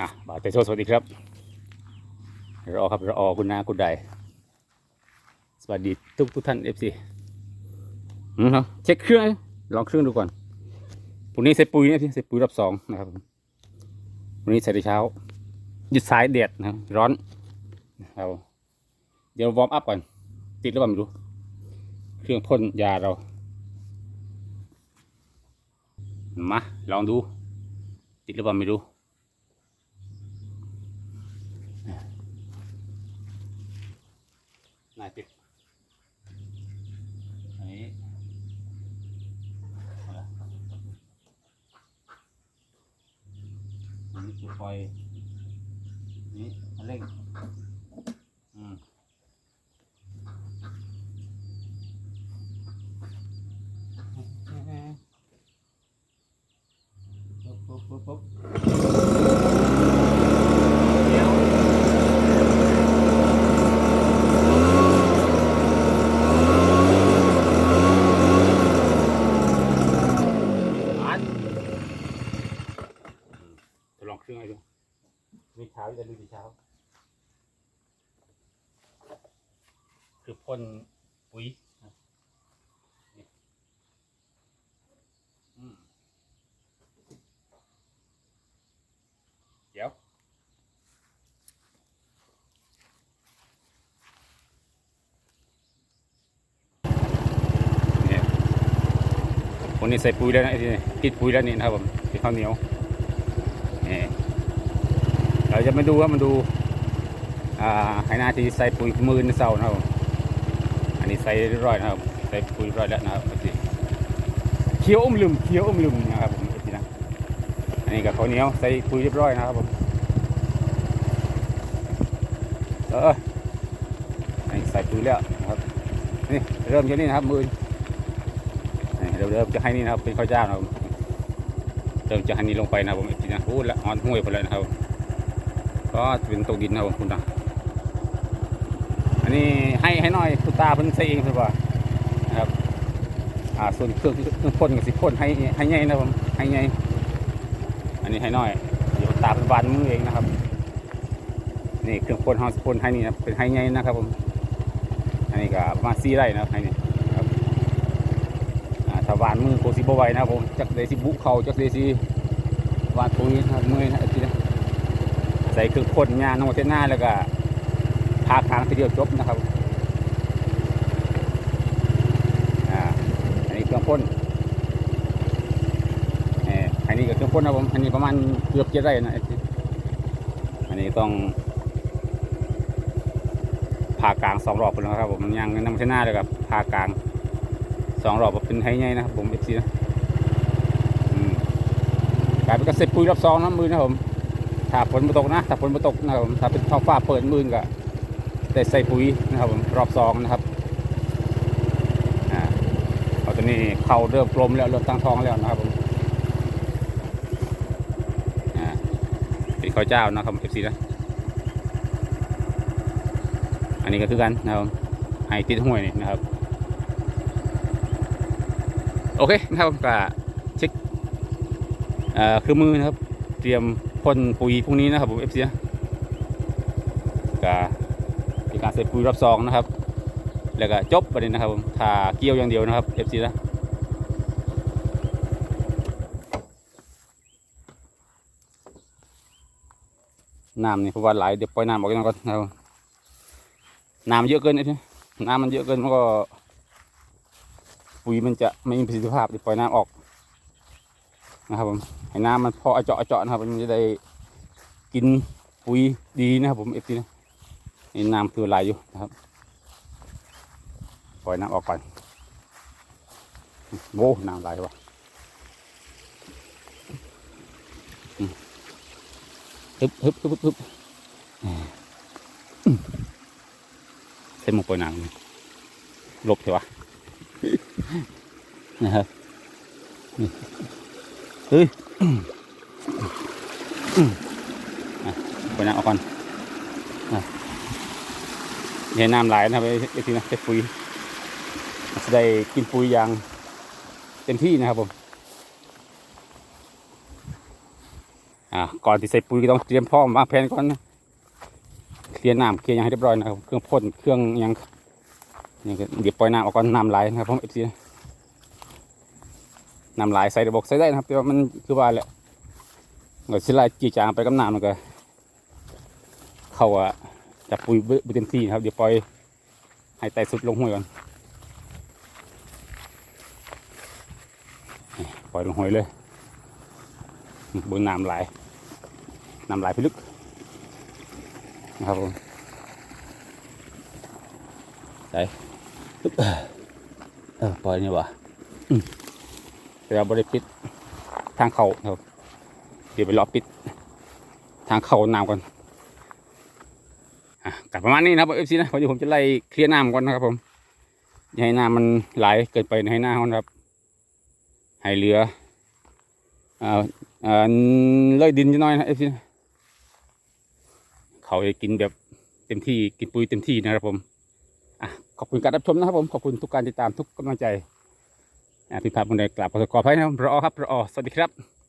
อะบ่าเตโชสวัสดีครับรอครับรอคุณนาคุณใดสวัสดีทุกทุกท่านเอฟซีอืมครับเช็คเครื่องลองเครื่องดูก่อนพรุ่งนี้ใส่ปุ๋ยนะพี่ใส่ปุ๋ยรอบสองนะครับผมพรุ่งนี้ใส่ในเช้าหยุดสายแดดนะครับร้อนนะครับเดี๋ยววอร์มอัพก่อนติดหรือเปล่าไม่รู้ เครื่องพ่นยาเรา มาลองดู ติดหรือเปล่าไม่รู้ น่าติดอันนี้เอาละอันนี้คือไฟนี่อันเร่งอืมปุ๊บปุ๊บปุ๊บปุ๊บเดี๋ยว อันจะลองเครื่องให้ดูมีเช้า จะดูดีเช้า คือพ่นปุ๋ยนะนี่อืมเดี๋ยวเนี่ยวันนี้ใส่ปุ๋ยแล้วนะไอ้นี่ติดปุ๋ยแล้วนี่นะครับผมติดข้าวเหนียวนี่ เราจะมาดูว่ามันดูอ่าให้หน้าที่ใส่ปุ๋ยมือในเสานะครับอันนี้ใส่เรียบร้อยนะครับ ใส่ปุ๋ยเรียบร้อยแล้วนะครับเคี้ยวอมลืมเคี้ยวอมลืมนะครับผมนี่นะอันนี้กับข้าวเหนียวใส่ปุ๋ยเรียบร้อยนะครับผมเอออันนี้ใส่ปุ๋ยแล้วนะครับนี่เริ่มจากนี่นะครับมือนี่เดี๋ยวเริ่มจะให้นี่นะครับเป็นข้าวเจ้านะครับเริ่มจะให้นี่ลงไปนะครับผมอีกทีนะโอ้ละอ่อนห้วยไปเลยนะครับ ก็เป็นตกดินนะผมคุณตาอันนี้ให้ให้หน่อยคุณตาเพิ่นใส่เองคือว่านะครับอ่าส่วนเครื่องเครื่องพ่นกับสิพ่นให้ให้ใหญ่นะผมให้ใหญ่อันนี้ให้น้อยเดี๋ยวตาเป็นบานมือเองนะครับนี่เครื่องพ่นเฮาสิพ่นให้นี่นะเป็นให้ใหญ่นะครับผมอันนี้ก็มาณสี่ไร่นะให้นี่อ่าถ้าวานมือโคสิบไหวนะผมจักเดซิบุเขาจักเดซิวานปุ๋ยนะครับมือนะทีนะ ใส่เครื่องพ่นยาโนเทน่าแล้วก็พาคางทีเดียวจบนะครับอ่าอันนี้เครื่องพ่นเอออันนี้ก็เครื่องพ่นนะผมอันนี้ประมาณเกือบเจ็ดไร่นะอันนี้ต้องผ่ากลางสองรอบพุ่นแล้วครับผมยางน้ำเทน่าแล้วก็ผ่ากลางสองรอบเป็นไฮไงนะครับผมเอฟซีนะกลายเป็นกระเซ็ปุ๋ยรอบสองนะมือนะครับผม ถ้าฝนมาตกนะถ้าฝนมาตกนะครับผมถ้าเป็นท้องฟ้าเปิดมือก็ได้ใส่ปุ๋ยนะครับผมรอบสองนะครับอ่าเอาตัวนี้เขาเริ่มกลมแล้วเริ่มตั้งท้องแล้วนะครับผมอ่าเป็นข้าวเจ้านะครับเอฟซีนะอันนี้ก็คือกันนะครับให้ติดห้วยนี่นะครับ โอเคนะครับก็เช็คเอ่อเครื่อมือนะครับ เตรียม พ่นปุ๋ยพรุ่งนี้นะครับผมเอฟซีก็เป็นการเสร็จปุ๋ยรอบสองนะครับ แล้วก็จบประเด็นนะครับผมทาเกี่ยวอย่างเดียวนะครับเอฟซีนะน้ำนี่เพราะว่าไหลเดี๋ยวปล่อยน้ำออกกันก่อนนะครับน้ำเยอะเกินไอ้ที่น้ำมันเยอะเกินมันก็ปุ๋ยมันจะไม่มีประสิทธิภาพเดี๋ยวปล่อยน้ำออก นะครับผมให้น้ำมันพอเอจาะเอจาะนะครับมันจะได้กินปุ๋ยดีนะครับผมเอฟซีนะนี่น้ำคือไหลอยู่นะครับปล่อยน้ำออกก่อนโว้น้ำไหลวะฮึบฮึบฮึบฮึบฮึบอืมใส่หมวกปล่อยน้ำลบเถอะวะนะครับ เฮ้ยไปน้ำเอาก่อนอะอย่าให้น้ำไหลนะครับไอ้ไอ้ทีนะใช้ปุ๋ยจะได้กินปุ๋ยอย่างเต็มที่นะครับผมอ่าก่อนที่ใส่ปุ๋ยก็ต้องเตรียมพร้อมวางแผนก่อนนะเคลียร์น้ำเคลียร์ยังให้เรียบร้อยนะครับเครื่องพ่นเครื่องยังหยังก็เดี๋ยวปล่อยน้ำออกก่อนน้ำไหลนะครับผมเอฟซีน้ นำหลใส่ระบบใส่ได้นะครับแต่ว่ามันคือว่าแหละเกิดสิไหลจีจางไปกับน้ำมันก็ เข้าอะจับปุ๋ยเบเต็มที่นะครับเดี๋ยวปล่อยให้ไตสุดลงห้วยก่อนปล่อยลงห้วยเลยบนน้ำไหลน้ำไหลไปลึกนะครับผมไหลลึกเออปล่อยนี่วะ แต่เราบริปิดทางเขาครับ เดี๋ยวไปรอปิด ทางเขาน้ำก่อนอะกลับประมาณนี้นะครับเอฟซีนะพอดีผมจะไล่เคลียร์น้ำก่อนนะครับผมอย่าให้น้ำมันไหลเกินไปให้หน้าเขานครับ ให้เหลืออ่าอ่าเลยดินจะน้อยนะเอฟซีเขาจะกินแบบเต็มที่กินปุ๋ยเต็มที่นะครับผมอะขอบคุณการรับชมนะครับผมขอบคุณทุกการติดตามทุกกำลังใจ ผิดพลาดบางใดกลับขอโทษขออภัยนะรอครับรอสวัสดีครับ